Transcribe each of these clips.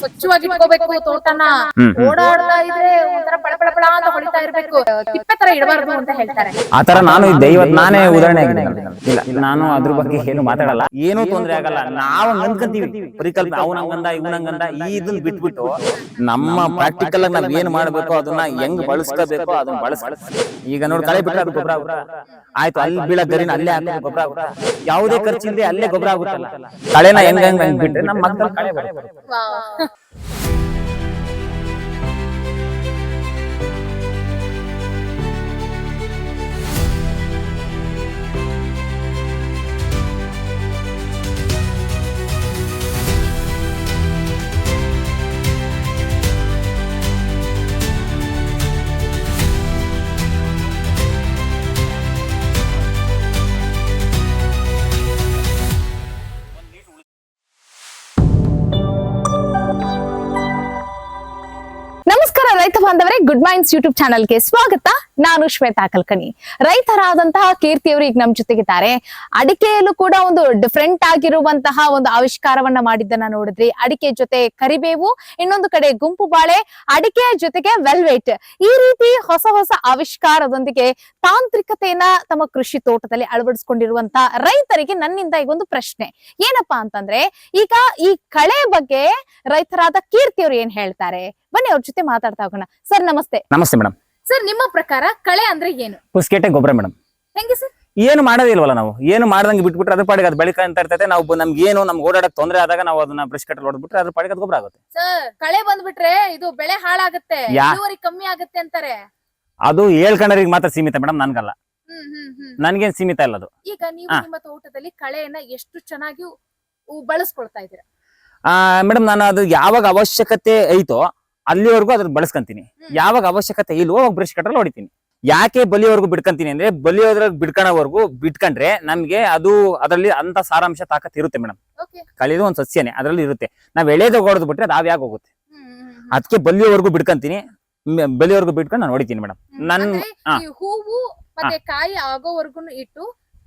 ಸ್ವಚ್ಛವಾಗಿ ಇಟ್ಕೋಬೇಕು ತೋಟನ. ಓಡಾಡ್ತಾ ಇದ್ರೆ ಒಂಥರ ಪಳ ಪಳ ಪಳ ಅಂತ ಹೊಳಿತಾ ಇರ್ಬೇಕು. ತಿಪ್ಪೆ ತರ ಇಡಬಾರ್ದು ಅಂತ ಹೇಳ್ತಾರೆ. ಆತರ ನಾನು ಇದ್ದೆ ಇವತ್ತು ನಾನೇ ಉದಾಹರಣೆ ಆಗಿದ್ದೀನಿ. ಇಲ್ಲ ನಾನು ಅದ್ರ ಬಗ್ಗೆ ಏನು ಮಾತಾಡಲ್ಲ. ಏನೂ ತೊಂದ್ರೆ ಆಗಲ್ಲ. ನಾವು ಅಂದ್ಕೊಂತೀವಿ ಪರಿಕಲ್ಪನೆ ಅವ್ನ ಹಂಗಂದ ಇವ್ನ ಹಂಗಂದ ಈ ಇದನ್ನ ಬಿಟ್ಬಿಟ್ಟು ನಮ್ಮ ಪ್ರಾಕ್ಟಿಕಲ್ ಆಗಿ ನಾವ್ ಏನ್ ಮಾಡ್ಬೇಕು ಅದನ್ನ ಹೆಂಗ್ ಬಳಸ್ಕೋಬೇಕು ಅದನ್ನ ಬಳಸ್ ಈಗ ನೋಡಿ ಕಳೆ ಬಿಟ್ಟು ಗೊಬ್ಬರ ಆಗುತ್ತಾ? ಆಯ್ತು ಅಲ್ಲಿ ಬೀಳ ಗರಿನ ಅಲ್ಲೇ ಹಾಕಿ ಗೊಬ್ಬರ ಆಗುತ್ತಾ? ಯಾವುದೇ ಖರ್ಚಿಲ್ಲದೆ ಅಲ್ಲೇ ಗೊಬ್ಬರ ಆಗುತ್ತಲ್ಲ? ಕಳೆನ ಹೆಂಗ್ ಹೆಂಗ್ ಹೆಂಗ್ ಬಿಟ್ರೆ ನಮ್ಮ ಮಕ್ಕಳು ಕಳೆ ಬರುತ್ತೆ. え? ಗುಡ್ ಮೈಂಡ್ಸ್ ಯೂಟ್ಯೂಬ್ ಚಾನಲ್ಗೆ ಸ್ವಾಗತ ನಾನು ಶ್ವೇತಾ ಕಲ್ಕಣಿ. ರೈತರಾದಂತಹ ಕೀರ್ತಿ ಅವರು ಈಗ ನಮ್ ಜೊತೆಗಿದ್ದಾರೆ. ಅಡಿಕೆಯಲ್ಲೂ ಕೂಡ ಒಂದು ಡಿಫ್ರೆಂಟ್ ಆಗಿರುವಂತಹ ಒಂದು ಆವಿಷ್ಕಾರವನ್ನ ಮಾಡಿದ್ದನ್ನ ನೋಡಿದ್ರಿ. ಅಡಿಕೆ ಜೊತೆ ಕರಿಬೇವು, ಇನ್ನೊಂದು ಕಡೆ ಗುಂಪು ಬಾಳೆ, ಅಡಿಕೆಯ ಜೊತೆಗೆ ವೆಲ್ವೆಟ್ ಈ ರೀತಿ ಹೊಸ ಹೊಸ ಆವಿಷ್ಕಾರದೊಂದಿಗೆ ತಾಂತ್ರಿಕತೆಯನ್ನ ತಮ್ಮ ಕೃಷಿ ತೋಟದಲ್ಲಿ ಅಳವಡಿಸಿಕೊಂಡಿರುವಂತಹ ರೈತರಿಗೆ ನನ್ನಿಂದ ಈಗ ಒಂದು ಪ್ರಶ್ನೆ. ಏನಪ್ಪಾ ಅಂತಂದ್ರೆ, ಈಗ ಈ ಕಳೆ ಬಗ್ಗೆ ರೈತರಾದ ಕೀರ್ತಿ ಅವರು ಏನ್ ಹೇಳ್ತಾರೆ? ಬನ್ನಿ ಅವ್ರ ಜೊತೆ ಮಾತಾಡ್ತಾ ಹೋಗೋಣ. ಸರ್, ನಮಸ್ತೆ. ನಮಸ್ತೆ ಮೇಡಮ್ ಸರ್ ನಿಮ್ಮ ಪ್ರಕಾರ ಕಳೆ ಅಂದ್ರೆ ಏನು? ಪುಸ್ಕೆಟೆ ಗೊಬ್ಬರ ಮೇಡಮ್. ಹೆಂಗೆ ಸರ್? ಏನು ಮಾಡೋದಿಲ್ವಲ್ಲ ನಾವು? ಏನು ಮಾಡ್ದಂಗೆ ಬಿಟ್ಬಿಟ್ರೆ ಅದ್ರ ಪಾಡಿಗೆ ಅದು ಬೆಳಿಕ ಅಂತ ಇರ್ತೈತೆ. ನಾವು ನಮ್ಗೆ ಏನು ನಮ್ಗೆ ಓಡಾಡಕ್ ತೊಂದರೆ ಆದಾಗ ನಾವು ಅದನ್ನ ಬ್ರಷ್ ಕಟ್ಟಲ್ಲಿ ಹೊಡೆದ್ಬಿಟ್ರೆ ಅದ್ರ ಪಾಡಿಗೆ ಅದು ಗೊಬ್ಬರ ಆಗುತ್ತೆ. ಸರ್ ಕಳೆ ಬಂದ್ಬಿಟ್ರೆ ಇದು ಬೆಳೆ ಹಾಳಾಗುತ್ತೆ. ಯಾ- ಇಳುವರಿ ಕಮ್ಮಿ ಆಗುತ್ತೆ ಅಂತಾರೆ. ಅದು ಹೇಳ್ಕೊಂಡ್ರಿಗೆ ಮಾತ್ರ ಸೀಮಿತ ಮೇಡಮ್ ನನ್ಗಲ್ಲ. ಹ್ಮ್ ಹ್ಮ್ ಹ್ಮ್. ನನ್ಗೇನ್ ಸೀಮಿತ ಇಲ್ಲ ಅದು. ಈಗ ನೀವು ಹಾ. ನಿಮ್ಮ ತೋಟದಲ್ಲಿ ಕಳೆಯನ್ನ ಎಷ್ಟು ಚೆನ್ನಾಗಿ ಉ- ಬಳಸ್ಕೊಳ್ತಾ ಇದ್ದೀರಾ? ಮೇಡಮ್ ನಾನು ಅದು ಯಾವಾಗ ಅವಶ್ಯಕತೆ ಐತೋ ಅಲ್ಲಿವರೆಗೂ ಅದ್ರ ಬಳಸ್ಕೊಂತೀನಿ. ಯಾವಾಗ ಅವಶ್ಯಕತೆ ಇಲ್ವೋ ಅವಾಗ ಬ್ರಷ್ ಕಟ್ಟರ್ ಹೊಡಿತೀನಿ. ಯಾಕೆ ಬಲಿಯವರೆಗೂ ಬಿಡ್ಕೊಂತೀನಿ ಅಂದ್ರೆ ಬಲಿಯೋದ್ರಾಗ ಬಿಡ್ಕೊಳವರೆಗೂ ಬಿಟ್ಕೊಂಡ್ರೆ ನಮ್ಗೆ ಅದು ಅದರಲ್ಲಿ ಅಂತ ಸಾರಾಂಶ ತಾಕತ್ ಇರುತ್ತೆ ಮೇಡಮ್. ಓಕೆ ಒಂದ್ ಸಸ್ಯನೇ ಅದರಲ್ಲಿ ಇರುತ್ತೆ. ನಾವ್ ಎಳೆದು ಹೊಡೆದು ಬಿಟ್ರೆ ಅದು ಆವ್ಯಾಗ ಹೋಗುತ್ತೆ. ಅದಕ್ಕೆ ಬಲಿಯವರೆಗೂ ಬಿಡ್ಕೊಂತೀನಿ ಬಲಿಯವರೆಗೂ ಬಿಟ್ಕೊಂಡು ನಾನು ಹೊಡಿತೀನಿ ಮೇಡಮ್. ನನ್. ಹೂವು ಕಾಯಿ ಆಗೋವರೆಗೂ ಇಟ್ಟು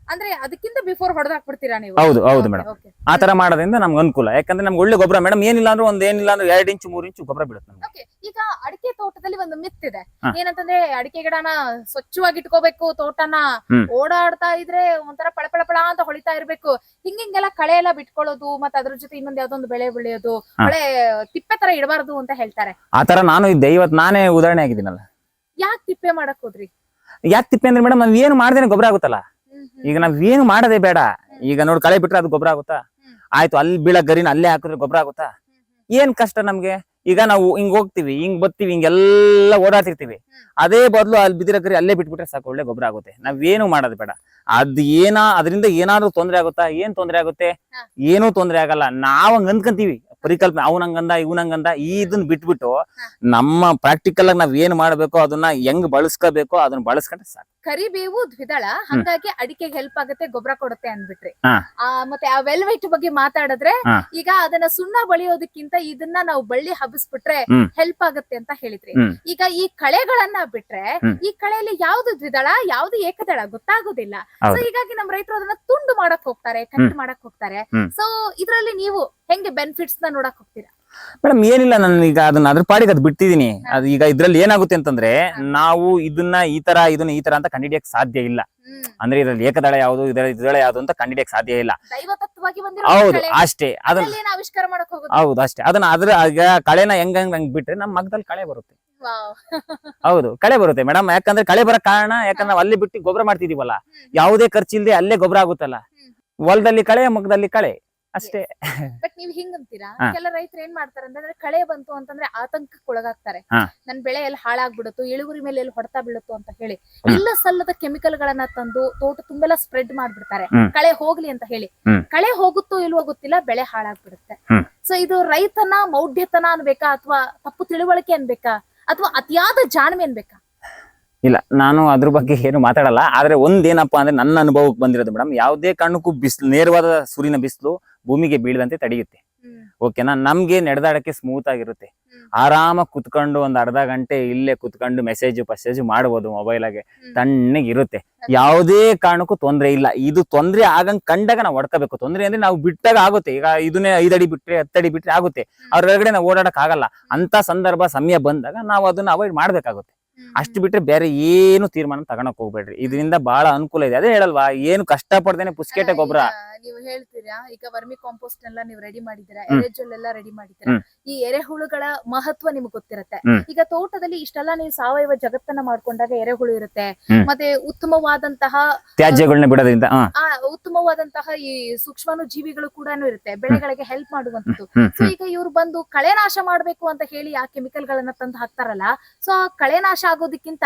ಅಂದ್ರೆ ಅದಕ್ಕಿಂತ ಬಿಫೋರ್ ಹೊಡೆದಾಕ್ಬಿಡ್ತೀರಾ ನೀವು ಹೌದು ಹೌದು ಮೇಡಮ್ okay. ಆ ತರ ಮಾಡೋದ್ರಿಂದ ನಮ್ಗೆ ಅನುಕೂಲ ಯಾಕಂದ್ರೆ ನಮ್ಗೆ ಒಳ್ಳೆ ಗೊಬ್ಬರ ಮೇಡಮ್ ಏನಿಲ್ಲ ಅಂದ್ರೆ ಒಂದ್ ಏನಿಲ್ಲ ಅಂದ್ರೆ ಎರಡ್ ಇಂಚು ಮೂರ್ ಇಂಚು ಗೊಬ್ಬರ ಬೀಳುತ್ತೆ ನಮ್ಗೆ Okay, ಈಗ ಅಡಿಕೆ ತೋಟದಲ್ಲಿ ಒಂದು ಮಿತ್ ಇದೆ ಹಾ. ಏನಂತಂದ್ರೆ ಅಡಿಕೆ ಗಿಡನ ಸ್ವಚ್ಛವಾಗಿ ಇಟ್ಕೋಬೇಕು ತೋಟನ ಹ್ಮ್. ಓಡಾಡ್ತಾ ಇದ್ರೆ ಒಂಥರ ಪಳಪಳ ಪಳ ಪಳ ಅಂತ ಹೊಳಿತಾ ಇರ್ಬೇಕು ಹಿಂಗಿಂಗೆಲ್ಲ ಕಳೆ ಎಲ್ಲ ಬಿಟ್ಕೊಳ್ಳೋದು ಮತ್ತೆ ಅದ್ರ ಜೊತೆ ಇನ್ನೊಂದ್ ಯಾವ್ದೊಂದು ಬೆಳೆ ಬೆಳೆಯೋದು ಹಾ. ತಿಪ್ಪೆ ತರ ಇಡಬಾರ್ದು ಅಂತ ಹೇಳ್ತಾರೆ ಆ ತರ ನಾನು ಇದ್ದೆ ಇವತ್ ನಾನೇ ಉದಾಹರಣೆ ಆಗಿದ್ದೀನಲ್ಲ ಯಾಕೆ ತಿಪ್ಪೆ ಮಾಡಕ್ ಹೋದ್ರಿ ಯಾಕೆ ತಿಪ್ಪೆ ಅಂದ್ರೆ ಮೇಡಮ್ ನಾವ್ ಏನು ಮಾಡ್ದೇನೆ ಗೊಬ್ಬರ ಆಗುತ್ತಲ್ಲ. ಈಗ ನಾವ್ ಏನು ಮಾಡೋದೇ ಬೇಡ. ಈಗ ನೋಡಿ ಕಳೆ ಬಿಟ್ರೆ ಅದು ಗೊಬ್ಬರ ಆಗುತ್ತಾ. ಆಯ್ತು ಅಲ್ಲಿ ಬೀಳ ಗರಿನ ಅಲ್ಲೇ ಹಾಕಿದ್ರೆ ಗೊಬ್ಬರ ಆಗುತ್ತಾ. ಏನ್ ಕಷ್ಟ ನಮ್ಗೆ? ಈಗ ನಾವು ಹಿಂಗ್ ಹೋಗ್ತಿವಿ ಹಿಂಗ್ ಬರ್ತೀವಿ ಹಿಂಗೆಲ್ಲ ಓಡಾಡ್ತಿರ್ತೀವಿ. ಅದೇ ಬದಲು ಅಲ್ಲಿ ಬಿದ್ದಿರೋ ಗರಿ ಅಲ್ಲೇ ಬಿಟ್ಬಿಟ್ರೆ ಸಾಕು ಒಳ್ಳೆ ಗೊಬ್ಬರ ಆಗುತ್ತೆ. ನಾವೇನು ಮಾಡೋದು ಬೇಡ. ಅದ್ ಏನ ಅದರಿಂದ ಏನಾದ್ರೂ ತೊಂದ್ರೆ ಆಗುತ್ತಾ? ಏನ್ ತೊಂದ್ರೆ ಆಗುತ್ತೆ. ಏನೂ ತೊಂದ್ರೆ ಆಗಲ್ಲ. ನಾವ್ ಹಂಗ್ ಅಂದ್ಕಂತೀವಿ. ಪರಿಕಲ್ಪನೆ ಅವ್ನಂಗಂದ ಇವ್ನಂಗಂದ ಈ ಇದನ್ನ ಬಿಟ್ಬಿಟ್ಟು ನಮ್ಮ ಪ್ರಾಕ್ಟಿಕಲ್ ಆಗಿ ನಾವ್ ಏನ್ ಮಾಡ್ಬೇಕು ಅದನ್ನ ಹೆಂಗ್ ಬಳಸ್ಕೋಬೇಕು ಅದನ್ನ ಬಳಸ್ಕೊಂಡ್ರೆ ಸಾಕು. ಕರಿಬೇವು ದ್ವಿದಳ ಹಂಗಾಗಿ ಅಡಿಕೆಗೆ ಹೆಲ್ಪ್ ಆಗುತ್ತೆ ಗೊಬ್ಬರ ಕೊಡುತ್ತೆ ಅಂದ್ಬಿಟ್ರಿ. ಆ ಮತ್ತೆ ಆ ವೆಲ್ವೆಟ್ ಬಗ್ಗೆ ಮಾತಾಡಿದ್ರೆ ಈಗ ಅದನ್ನ ಸುಣ್ಣ ಬಳಿಯೋದಕ್ಕಿಂತ ಇದನ್ನ ನಾವು ಬಳ್ಳಿ ಹಬ್ಬಿಸ್ಬಿಟ್ರೆ. ಹೆಲ್ಪ್ ಆಗುತ್ತೆ ಅಂತ ಹೇಳಿದ್ರಿ ಈಗ ಈ ಕಳೆಗಳನ್ನ ಬಿಟ್ರೆ. ಈ ಕಳೆಯಲ್ಲಿ ಯಾವ್ದು ದ್ವಿದಳ ಯಾವ್ದು ಏಕದಳ ಗೊತ್ತಾಗೋದಿಲ್ಲ ಸೊ. ಹೀಗಾಗಿ ನಮ್ಮ ರೈತರು ಅದನ್ನ ತುಂಡು ಮಾಡಕ್ ಹೋಗ್ತಾರೆ ಕಟ್. ಮಾಡಕ್ ಹೋಗ್ತಾರೆ. ಸೊ ಇದ್ರಲ್ಲಿ ನೀವು ಹೆಂಗೆ ಬೆನಿಫಿಟ್ಸ್ನ ನೋಡಕ್ ಹೋಗ್ತೀರಾ ಮೇಡಮ್ ಏನಿಲ್ಲ ನಾನು ಈಗ ಅದನ್ನ ಅದ್ರ ಪಾಡಿಗೆ ಅದು ಬಿಡ್ತಿದ್ದೀನಿ ಅದು ಈಗ ಇದ್ರಲ್ಲಿ ಏನಾಗುತ್ತೆ ಅಂತಂದ್ರೆ ನಾವು ಇದನ್ನ ಈ ತರ ಇದನ್ನ ಈ ತರ ಅಂತ ಕಂಡಿಡಿಯಕ್ ಸಾಧ್ಯ ಇಲ್ಲ. ಅಂದ್ರೆ ಇದ್ರಲ್ಲಿ ಏಕದಳ ಯಾವುದು ಇದರ ಇದಳ ಯಾವುದು ಅಂತ ಕಂಡಿಡಿಯಕ್ ಸಾಧ್ಯ ಇಲ್ಲ. ಹೌದು ಅಷ್ಟೇ. ಅದನ್ನ ಹೌದು ಅಷ್ಟೇ. ಅದನ್ನ ಅದ್ರ ಈಗ ಕಳೆನ ಹೆಂಗ್ ಹೆಂಗ್ ಬಿಟ್ರೆ ನಮ್ಮ ಮಗದಲ್ಲಿ ಕಳೆ ಬರುತ್ತೆ. ಹೌದು ಕಳೆ ಬರುತ್ತೆ ಮೇಡಮ್. ಯಾಕಂದ್ರೆ ಕಳೆ ಬರೋ ಕಾರಣ ಯಾಕಂದ್ರೆ ಅಲ್ಲಿ ಬಿಟ್ಟು ಗೊಬ್ಬರ ಮಾಡ್ತಿದೀವಲ್ಲ ಯಾವುದೇ ಖರ್ಚಿಲ್ದೆ ಅಲ್ಲೇ ಗೊಬ್ಬರ ಆಗುತ್ತಲ್ಲ. ಹೊಲದಲ್ಲಿ ಕಳೆ ಮಗದಲ್ಲಿ ಕಳೆ. ಅಷ್ಟೇ. ಬಟ್ ನೀವ್ ಹಿಂಗಂತೀರಾ? ಅಂತೀರಾ ಕೆಲ ರೈತರು ಏನ್ ಮಾಡ್ತಾರೆ ಅಂತಂದ್ರೆ ಕಳೆ ಬಂತು ಅಂತಂದ್ರೆ ಆತಂಕಕ್ಕೆ ಒಳಗಾಗ್ತಾರೆ. ನನ್ ಬೆಳೆ ಎಲ್ಲಿ ಹಾಳಾಗ್ಬಿಡುತ್ತೋ ಇಳುವರಿ ಮೇಲೆ ಎಲ್ಲಿ ಹೊಡೆತ ಬೀಳುತ್ತೋ ಅಂತ ಹೇಳಿ. ಇಲ್ಲ ಸಲ್ಲದ ಕೆಮಿಕಲ್ ಗಳನ್ನ ತಂದು ತೋಟ ತುಂಬೆಲ್ಲ ಸ್ಪ್ರೆಡ್ ಮಾಡ್ಬಿಡ್ತಾರೆ. ಕಳೆ ಹೋಗ್ಲಿ ಅಂತ ಹೇಳಿ. ಕಳೆ ಹೋಗುತ್ತೋ ಇಲ್ವೋ ಗೊತ್ತಿಲ್ಲ ಬೆಳೆ ಹಾಳಾಗ್ಬಿಡುತ್ತೆ. ಸೊ ಇದು ರೈತನ ಮೌಢ್ಯತನ ಅನ್ಬೇಕಾ ಅಥವಾ ತಪ್ಪು ತಿಳುವಳಿಕೆ ಅನ್ಬೇಕಾ ಅಥವಾ ಅತಿಯಾದ ಜಾಣ್ಮೆ ಅನ್ಬೇಕಾ? ಇಲ್ಲ ನಾನು ಅದ್ರ ಬಗ್ಗೆ ಏನು ಮಾತಾಡಲ್ಲ ಆದ್ರೆ ಒಂದೇನಪ್ಪ ಅಂದ್ರೆ ನನ್ನ ಅನುಭವಕ್ಕೆ ಬಂದಿರೋದು ಮೇಡಮ್ ಯಾವುದೇ ಕಾರಣಕ್ಕೂ ಬಿಸಿಲು ನೇರವಾದ ಸೂರ್ಯನ ಬಿಸಿಲು ಭೂಮಿಗೆ ಬೀಳದಂತೆ ತಡೆಯುತ್ತೆ. ಓಕೆನಾ ನಮ್ಗೆ ನಡೆದಾಡಕ್ಕೆ ಸ್ಮೂತ್ ಆಗಿರುತ್ತೆ. ಆರಾಮ ಆರಾಮಾಗಿ ಕುತ್ಕೊಂಡು ಒಂದ್ ಅರ್ಧ ಗಂಟೆ ಇಲ್ಲೇ ಕುತ್ಕೊಂಡು ಮೆಸೇಜ್ ಪಸೇಜ್ ಮಾಡ್ಬೋದು ಮೊಬೈಲಾಗೆ. ತಣ್ಣಗಿರುತ್ತೆ. ಯಾವುದೇ ಕಾರಣಕ್ಕೂ ತೊಂದ್ರೆ ಇಲ್ಲ. ಇದು ತೊಂದ್ರೆ ಆಗಂಗ್ ಕಂಡಾಗ ನಾವು ಹೊಡ್ಕೋಬೇಕು. ತೊಂದ್ರೆ ಅಂದ್ರೆ ನಾವು ಬಿಟ್ಟಾಗ ಆಗುತ್ತೆ. ಈಗ ಇದನ್ನೇ ಐದಡಿ ಬಿಟ್ರೆ ಹತ್ತಡಿ ಬಿಟ್ರೆ ಆಗುತ್ತೆ. ಅವ್ರ ಒಳಗಡೆ ನಾವು ಓಡಾಡಕ್ ಆಗಲ್ಲ. ಅಂತ ಸಂದರ್ಭ ಸಮಯ ಬಂದಾಗ ನಾವು ಅದನ್ನ ಅವಾಯ್ಡ್ ಮಾಡ್ಬೇಕಾಗುತ್ತೆ. ಅಷ್ಟು ಬಿಟ್ರೆ ಬೇರೆ ಏನು ತೀರ್ಮಾನ ತಗೊಳಕ್ ಹೋಗ್ಬೇಡ್ರಿ. ಇದರಿಂದ ಬಹಳ ಅನುಕೂಲ ಇದೆ. ಅದೇ ಹೇಳಲ್ವಾ ಏನು ಕಷ್ಟ ಪಡ್ದೇನೆ ಪುಸ್ಕೆಟೆ ಗೊಬ್ಬರ. ನೀವು ಹೇಳ್ತೀರಾ ಈಗ ವರ್ಮಿ ಕಾಂಪೋಸ್ಟ್ ಎಲ್ಲ ನೀವು ರೆಡಿ ಮಾಡಿದ್ದೀರಾ ಎರೆಜೋಲ್ ಎಲ್ಲ ರೆಡಿ ಮಾಡಿದ್ದೀರಾ ಈ ಎರೆಹುಳುಗಳ ಮಹತ್ವ ನಿಮ್ಗೆ ಗೊತ್ತಿರುತ್ತೆ. ಈಗ ತೋಟದಲ್ಲಿ ಇಷ್ಟೆಲ್ಲ ನೀವು ಸಾವಯವ ಜಗತ್ತನ್ನ ಮಾಡ್ಕೊಂಡಾಗ ಎರೆಹುಳು ಇರುತ್ತೆ. ಮತ್ತೆ ಉತ್ತಮವಾದಂತಹ ತ್ಯಾಜ್ಯಗಳನ್ನ ಬಿಡೋದ್ರಿಂದ ಆ ಉತ್ತಮವಾದಂತಹ ಈ ಸೂಕ್ಷ್ಮಾನು ಜೀವಿಗಳು ಕೂಡ ಇರುತ್ತೆ ಬೆಳೆಗಳಿಗೆ ಹೆಲ್ಪ್ ಮಾಡುವಂತದ್ದು ಸೊ ಈಗ ಇವ್ರು ಬಂದು ಕಳೆನಾಶ ಮಾಡ್ಬೇಕು ಅಂತ ಹೇಳಿ ಆ ಕೆಮಿಕಲ್ ಗಳನ್ನ ತಂದು ಹಾಕ್ತಾರಲ್ಲ ಸೊ ಆ ಕಳೆನಾಶ ಆಗೋದಕ್ಕಿಂತ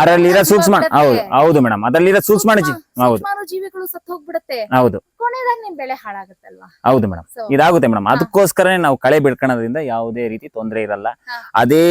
ಅದರಲ್ಲಿರೋ ಸೂಕ್ಷ್ಮ. ಹೌದು ಹೌದು ಮೇಡಮ್. ಅದರಲ್ಲಿರೋ ಸೂಕ್ಷ್ಮ ಹೌದು. ಸುಮಾರು ಜೀವಿಗಳು ಸತ್ತು ಹೋಗ್ಬಿಡುತ್ತೆ ಹೌದು. ಕೊನೆದಾಗ ನಿಮ್ ಬೆಳೆ ಹಾಳಾಗುತ್ತಲ್ವಾ? ಹೌದು ಮೇಡಮ್. ಇದಾಗುತ್ತೆ ಮೇಡಮ್. ಅದಕ್ಕೋಸ್ಕರನೇ ನಾವು ಕಳೆ ಬಿಡ್ಕೊಳ್ಳೋದ್ರಿಂದ ಯಾವುದೇ ರೀತಿ ತೊಂದರೆ ಇರಲ್ಲ. ಹಾ. ಅದೇ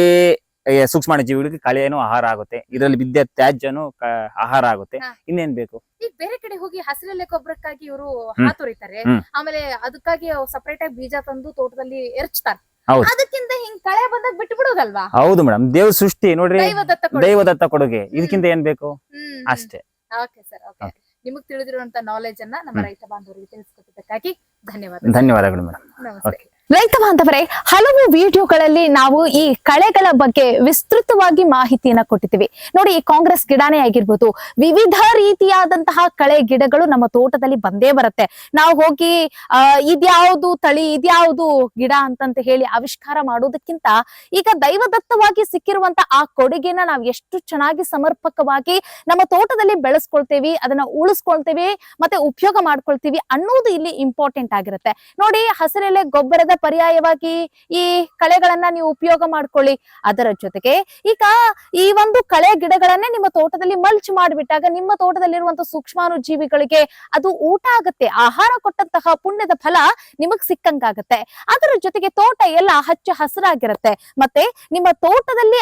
ಏ, ಸೂಕ್ಷ್ಮಾಣು ಜೀವಿಗಳಿಗೆ ಕಳೆನೂ ಆಹಾರ ಆಗುತ್ತೆ. ಇದರಲ್ಲಿ ಬಿದ್ದ ತ್ಯಾಜ್ಯನು ಕ- ಆಹಾರ ಆಗುತ್ತೆ. ಹಾ. ಇನ್ನೇನ್ ಬೇಕು? ಈಗ ಬೇರೆ ಕಡೆ ಹೋಗಿ ಹಸಿರೆಲೆ ಗೊಬ್ಬರಕ್ಕಾಗಿ ಇವರು ಹ್ಮ್. ಹಾತೊರಿತಾರೆ. ಹ್ಮ್. ಆಮೇಲೆ ಅದಕ್ಕಾಗಿ ಸಪರೇಟ್ ಆಗಿ ಬೀಜ ತಂದು ತೋಟದಲ್ಲಿ ಎರಚ್ತಾರೆ. ಹೌದು. ಅದಕ್ಕಿಂತ ಹಿಂಗ್ ಕಳೆ ಬಂದಾಗ ಬಿಟ್ಟು ಬಿಡುದಲ್ವಾ ಹೌದು ಮೇಡಮ್. ದೇವ್ ಸೃಷ್ಟಿ ನೋಡ್ರಿ ದೈವದತ್ತ ಕೊಡು. ದೈವದತ್ತ ಕೊಡುಗೆ. ಇದಕ್ಕಿಂತ ಏನ್ ಬೇಕು? ಹ್ಮ್ ಅಷ್ಟೇ. Okay sir okay. ನಿಮಗ್ ತಿಳಿದಿರುವಂತ ನಾಲೆಜ್ ಅನ್ನ ನಮ್ಮ ರೈತ ಬಾಂಧವರಿಗೆ ತಿಳಿಸ್ಕೊಟ್ಟಿದ್ದಕ್ಕಾಗಿ ಧನ್ಯವಾದ. ಧನ್ಯವಾದಗಳು ಮೇಡಮ್. ನಮಸ್ತೆ. ಬಾಂಧವರೇ ಹಲವು ವಿಡಿಯೋಗಳಲ್ಲಿ ನಾವು ಈ ಕಳೆಗಳ ಬಗ್ಗೆ ವಿಸ್ತೃತವಾಗಿ ಮಾಹಿತಿಯನ್ನ ಕೊಟ್ಟಿದ್ದೀವಿ. ನೋಡಿ, ಈ ಕಾಂಗ್ರೆಸ್ ಗಿಡನೇ ಆಗಿರ್ಬೋದು, ವಿವಿಧ ರೀತಿಯಾದಂತಹ ಕಳೆ ಗಿಡಗಳು ನಮ್ಮ ತೋಟದಲ್ಲಿ ಬಂದೇ ಬರುತ್ತೆ. ನಾವು ಹೋಗಿ, ಆ, ಇದ್ಯಾವುದು ತಳಿ, ಇದ್ಯಾವುದು ಗಿಡ ಅಂತಂತ ಹೇಳಿ ಆವಿಷ್ಕಾರ ಮಾಡೋದಕ್ಕಿಂತ ಈಗ ದೈವದತ್ತವಾಗಿ ಸಿಕ್ಕಿರುವಂತ ಆ ಕೊಡುಗೆನ ನಾವು ಎಷ್ಟು ಚೆನ್ನಾಗಿ ಸಮರ್ಪಕವಾಗಿ ನಮ್ಮ ತೋಟದಲ್ಲಿ ಬೆಳೆಸ್ಕೊಳ್ತೇವಿ, ಅದನ್ನ ಉಳಿಸ್ಕೊಳ್ತೇವಿ, ಮತ್ತೆ ಉಪಯೋಗ ಮಾಡ್ಕೊಳ್ತೀವಿ ಅನ್ನೋದು ಇಲ್ಲಿ ಇಂಪಾರ್ಟೆಂಟ್ ಆಗಿರುತ್ತೆ. ನೋಡಿ, ಹಸಿರೆಲೆ, ಗೊಬ್ಬರದ ಪರ್ಯಾಯವಾಗಿ ಈ ಕಳೆಗಳನ್ನ ನೀವು ಉಪಯೋಗ ಮಾಡ್ಕೊಳ್ಳಿ. ಅದರ ಜೊತೆಗೆ ಈಗ ಈ ಒಂದು ಕಳೆ ಗಿಡಗಳನ್ನೇ ನಿಮ್ಮ ತೋಟದಲ್ಲಿ ಮಲ್ಚ್ ಮಾಡಿಬಿಟ್ಟಾಗ ನಿಮ್ಮ ತೋಟದಲ್ಲಿರುವಂತ ಸೂಕ್ಷ್ಮಾಣು ಜೀವಿಗಳಿಗೆ ಅದು ಊಟ ಆಗುತ್ತೆ, ಆಹಾರ ಕೊಟ್ಟಂತಹ ಪುಣ್ಯದ ಫಲ ನಿಮಗ್ ಸಿಕ್ಕಂಗಾಗತ್ತೆ. ಅದರ ಜೊತೆಗೆ ತೋಟ ಎಲ್ಲ ಹಚ್ಚ ಹಸಿರಾಗಿರುತ್ತೆ. ಮತ್ತೆ ನಿಮ್ಮ ತೋಟದಲ್ಲಿ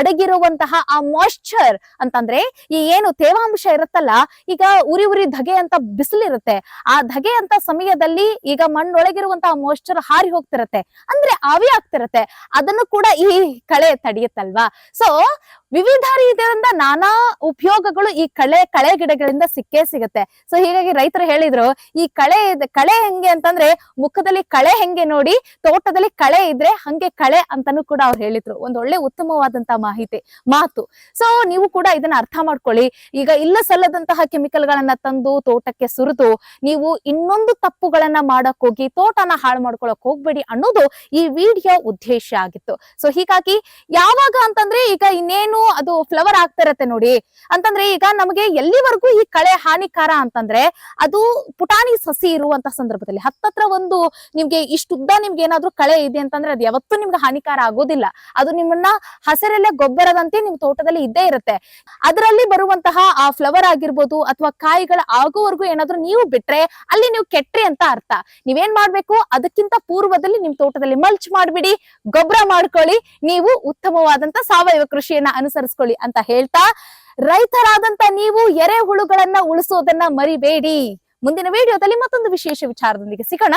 ಅಡಗಿರುವಂತಹ ಆ ಮಾಯಶ್ಚರ್ ಅಂತಂದ್ರೆ ಈ ಏನು ತೇವಾಂಶ ಇರುತ್ತಲ್ಲ, ಈಗ ಉರಿ ಉರಿ ಧಗೆ ಅಂತ ಬಿಸಿಲಿರುತ್ತೆ. ಆ ಧಗೆ ಅಂತ ಸಮಯದಲ್ಲಿ ಈಗ ಮಣ್ಣೊಳಗಿರುವಂತಹ ಮಾಯಶ್ಚರ್ ಹಾರಿ ಹೋಗ್ತಿರತ್ತೆ. ಅಂದ್ರೆ ಆವಿ ಆಗ್ತಿರತ್ತೆ. ಅದನ್ನು ಕೂಡ ಈ ಕಳೆ ತಡೆಯುತ್ತಲ್ವಾ? ಸೊ ವಿವಿಧ ರೀತಿಯಿಂದ ನಾನಾ ಉಪಯೋಗಗಳು ಈ ಕಳೆ ಕಳೆ ಗಿಡಗಳಿಂದ ಸಿಕ್ಕೇ ಸಿಗುತ್ತೆ. ಸೊ ಹೀಗಾಗಿ ರೈತರು ಹೇಳಿದ್ರು, ಈ ಕಳೆ ಕಳೆ ಹೆಂಗೆ ಅಂತಂದ್ರೆ ಮುಖದಲ್ಲಿ ಕಳೆ ಹೆಂಗೆ ನೋಡಿ ತೋಟದಲ್ಲಿ ಕಳೆ ಇದ್ರೆ ಹಂಗೆ ಕಳೆ ಅಂತಾನು ಕೂಡ ಅವ್ರು ಹೇಳಿದ್ರು. ಒಂದ್ ಒಳ್ಳೆ ಉತ್ತಮವಾದಂತ ಮಾಹಿತಿ, ಮಾತು. ಸೊ ನೀವು ಕೂಡ ಇದನ್ನ ಅರ್ಥ ಮಾಡ್ಕೊಳ್ಳಿ. ಈಗ ಇಲ್ಲ ಸಲ್ಲದಂತಹ ಕೆಮಿಕಲ್ ಗಳನ್ನ ತಂದು ತೋಟಕ್ಕೆ ಸುರಿದು ನೀವು ಇನ್ನೊಂದು ತಪ್ಪುಗಳನ್ನ ಮಾಡಕ್ ಹೋಗಿ ತೋಟನ ಹಾಳು ಮಾಡ್ಕೊಳಕ್ ಹೋಗ್ಬೇಡಿ ಅನ್ನೋದು ಈ ವಿಡಿಯೋ ಉದ್ದೇಶ ಆಗಿತ್ತು. ಸೊ ಹೀಗಾಗಿ ಯಾವಾಗ ಅಂತಂದ್ರೆ ಈಗ ಇನ್ನೇನು ಅದು ಫ್ಲವರ್ ಆಗ್ತಾ ಇರತ್ತೆ ನೋಡಿ. ಅಂತಂದ್ರೆ ಈಗ ನಮಗೆ ಎಲ್ಲಿವರೆಗೂ ಈ ಕಳೆ ಹಾನಿಕಾರ ಅಂತಂದ್ರೆ ಅದು ಪುಟಾಣಿ ಸಸಿ ಇರುವಂತ ಸಂದರ್ಭದಲ್ಲಿ. ಹತ್ತತ್ರ ಒಂದು ನಿಮ್ಗೆ ಇಷ್ಟುದ್ದ ನಿಮ್ಗೆ ಏನಾದ್ರೂ ಕಳೆ ಇದೆ ಅಂತಂದ್ರೆ ಅದು ಯಾವತ್ತೂ ನಿಮ್ಗೆ ಹಾನಿಕಾರ ಆಗೋದಿಲ್ಲ. ಅದು ನಿಮ್ಮನ್ನ ಹಸಿರೆಲೆ ಗೊಬ್ಬರದಂತೆ ನಿಮ್ ತೋಟದಲ್ಲಿ ಇದ್ದೇ ಇರುತ್ತೆ. ಅದರಲ್ಲಿ ಬರುವಂತಹ ಆ ಫ್ಲವರ್ ಆಗಿರ್ಬೋದು ಅಥವಾ ಕಾಯಿಗಳ ಆಗೋವರೆಗೂ ಏನಾದ್ರೂ ನೀವು ಬಿಟ್ರೆ ಅಲ್ಲಿ ನೀವು ಕೆಟ್ರಿ ಅಂತ ಅರ್ಥ. ನೀವೇನ್ ಮಾಡ್ಬೇಕು? ಅದಕ್ಕಿಂತ ಪೂರ್ವದಲ್ಲಿ ನಿಮ್ ತೋಟದಲ್ಲಿ ಮಲ್ಚ್ ಮಾಡ್ಬಿಡಿ, ಗೊಬ್ಬರ ಮಾಡ್ಕೊಳ್ಳಿ, ನೀವು ಉತ್ತಮವಾದಂತ ಸಾವಯವ ಕೃಷಿಯನ್ನ ಅನುಸರಿಸ್ಕೊಳ್ಳಿ ಅಂತ ಹೇಳ್ತಾ ರೈತರಾದಂತ ನೀವು ಎರೆಹುಳುಗಳನ್ನ ಉಳಿಸೋದನ್ನ ಮರಿಬೇಡಿ. ಮುಂದಿನ ವಿಡಿಯೋದಲ್ಲಿ ಮತ್ತೊಂದು ವಿಶೇಷ ವಿಚಾರದೊಂದಿಗೆ ಸಿಗೋಣ.